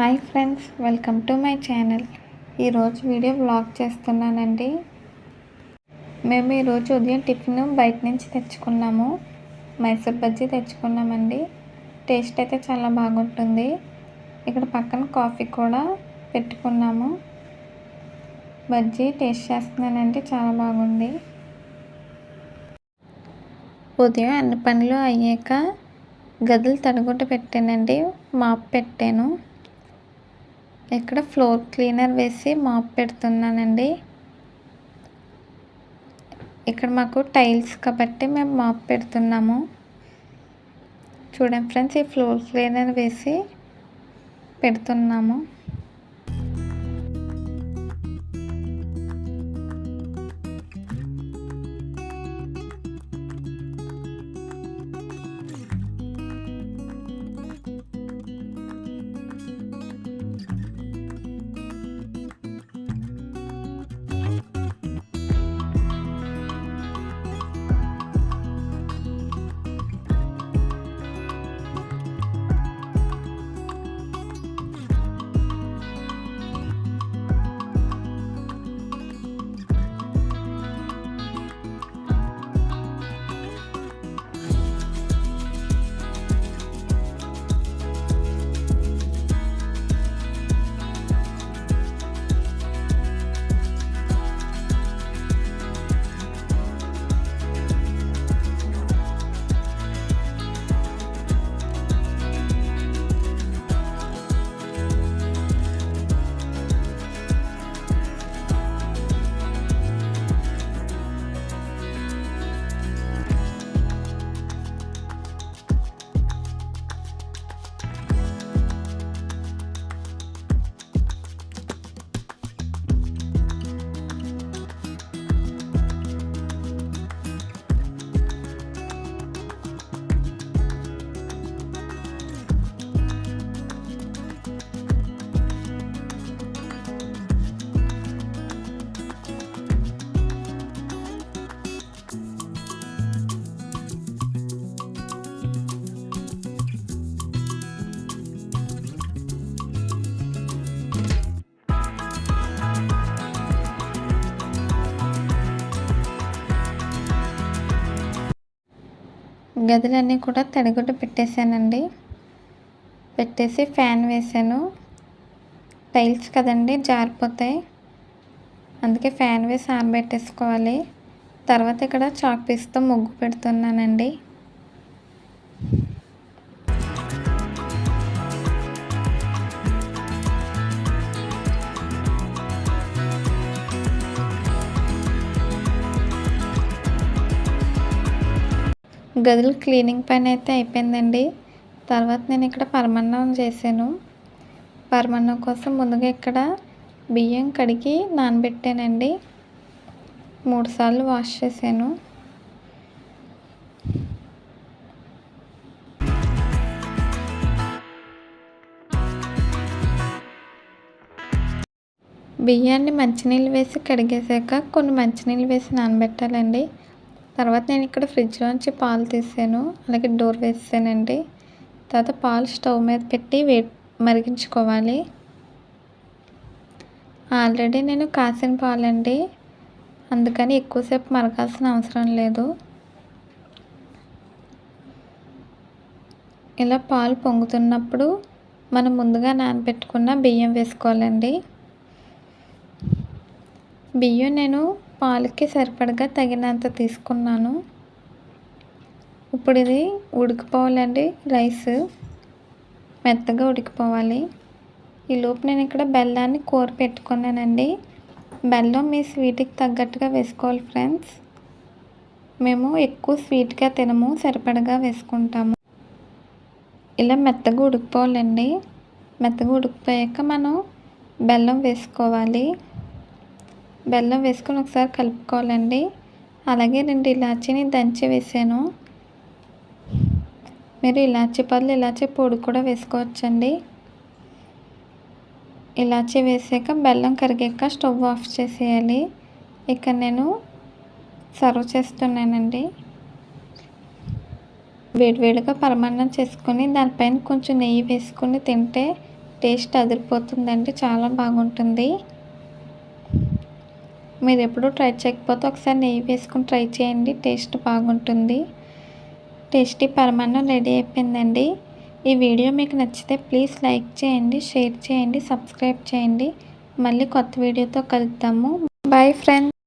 Hi friends welcome to my channel. ఈరోజు video blog చేస్తున్నానండి. మేము ఈరోజు ఉదయం టిఫిన్ బయట నుంచి తెచ్చుకున్నాము. మైసూర్ బజ్జీ తెచ్చుకున్నామండి. టేస్ట్ అయితే చాలా బాగుంటుంది. ఇక్కడ పక్కన కాఫీ కూడా పెట్టుకున్నాము. బజ్జీ టేస్ట్ చేస్తున్నానండి చాలా బాగుంది. ఉదయం అన్ని పనులు అయ్యాక గదులు తడగొట్టు పెట్టానండి. మాప్ పెట్టాను. ఇక్కడ ఫ్లోర్ క్లీనర్ వేసి మాప్ పెడుతున్నానండి. ఇక్కడ మాకు టైల్స్ కాబట్టి మేము మాప్ పెడుతున్నాము. చూడండి ఫ్రెండ్స్ ఈ ఫ్లోర్ క్లీనర్ వేసి పెడుతున్నాము. గదులన్నీ కూడా తడిగుడ్డ పెట్టేశానండి. పెట్టేసి ఫ్యాన్ వేసాను టైల్స్ కదండి జారిపోతాయి. అందుకే ఫ్యాన్ వేసి ఆరబెట్టేసుకోవాలి. తర్వాత ఇక్కడ చాక్ పీస్తో ముగ్గు పెడుతున్నానండి. గదులు క్లీనింగ్ పని అయితే అయిపోయిందండి. తర్వాత నేను ఇక్కడ పరమాన్నం చేశాను. పరమాన్నం కోసం ముందుగా ఇక్కడ బియ్యం కడిగి నానబెట్టానండి. మూడుసార్లు వాష్ చేశాను. బియ్యాన్ని మంచినీళ్ళు వేసి కడిగేసాక కొన్ని మంచినీళ్ళు వేసి నానబెట్టాలండి. తర్వాత నేను ఇక్కడ ఫ్రిడ్జ్లోంచి పాలు తీసాను. అలాగే డోర్ వేసానండి తర్వాత పాలు స్టవ్ మీద పెట్టి వే మరిగించుకోవాలి. ఆల్రెడీ నేను కాసిన పాలండి. అందుకని ఎక్కువసేపు మరగాల్సిన అవసరం లేదు. ఇలా పాలు పొంగుతున్నప్పుడు మనం ముందుగా నానబెట్టుకున్న బియ్యం వేసుకోవాలండి. బియ్యం నేను పాలకి సరిపడగా తగినంత తీసుకున్నాను. ఇప్పుడు ఇది ఉడికిపోవాలండి రైస్. మెత్తగా ఉడికిపోవాలి. ఈ లోపు నేను ఇక్కడ బెల్లాన్ని కూర పెట్టుకున్నానండి. బెల్లం మీ స్వీట్కి తగ్గట్టుగా వేసుకోవాలి ఫ్రెండ్స్. మేము ఎక్కువ స్వీట్గా తినము సరిపడగా వేసుకుంటాము. ఇలా మెత్తగా ఉడికిపోవాలండి. మెత్తగా ఉడికిపోయాక మనం బెల్లం వేసుకోవాలి. బెల్లం వేసుకొని ఒకసారి కలుపుకోవాలండి. అలాగే రెండు ఇలాచీని దంచి వేసాను. మీరు ఇలాచీ పళ్ళు ఇలాచీ పొడి కూడా వేసుకోవచ్చండి. ఇలాచీ వేసాక బెల్లం కరిగాక స్టవ్ ఆఫ్ చేసేయాలి. ఇక్కడ నేను సర్వ్ చేస్తున్నానండి. వేడివేడిగా పరమాన్నం చేసుకొని దానిపైన కొంచెం నెయ్యి వేసుకొని తింటే టేస్ట్ అదిరిపోతుందండి. చాలా బాగుంటుంది. మీరు ఎప్పుడూ ట్రై చేయకపోతే ఒకసారి నెయ్యి వేసుకుని ట్రై చేయండి. టేస్ట్ బాగుంటుంది. టేస్టీ పరమాన్నం రెడీ అయిపోయిందండి. ఈ వీడియో మీకు నచ్చితే ప్లీజ్ లైక్ చేయండి షేర్ చేయండి సబ్స్క్రైబ్ చేయండి. మళ్ళీ కొత్త వీడియోతో కలుద్దాము. Bye friends.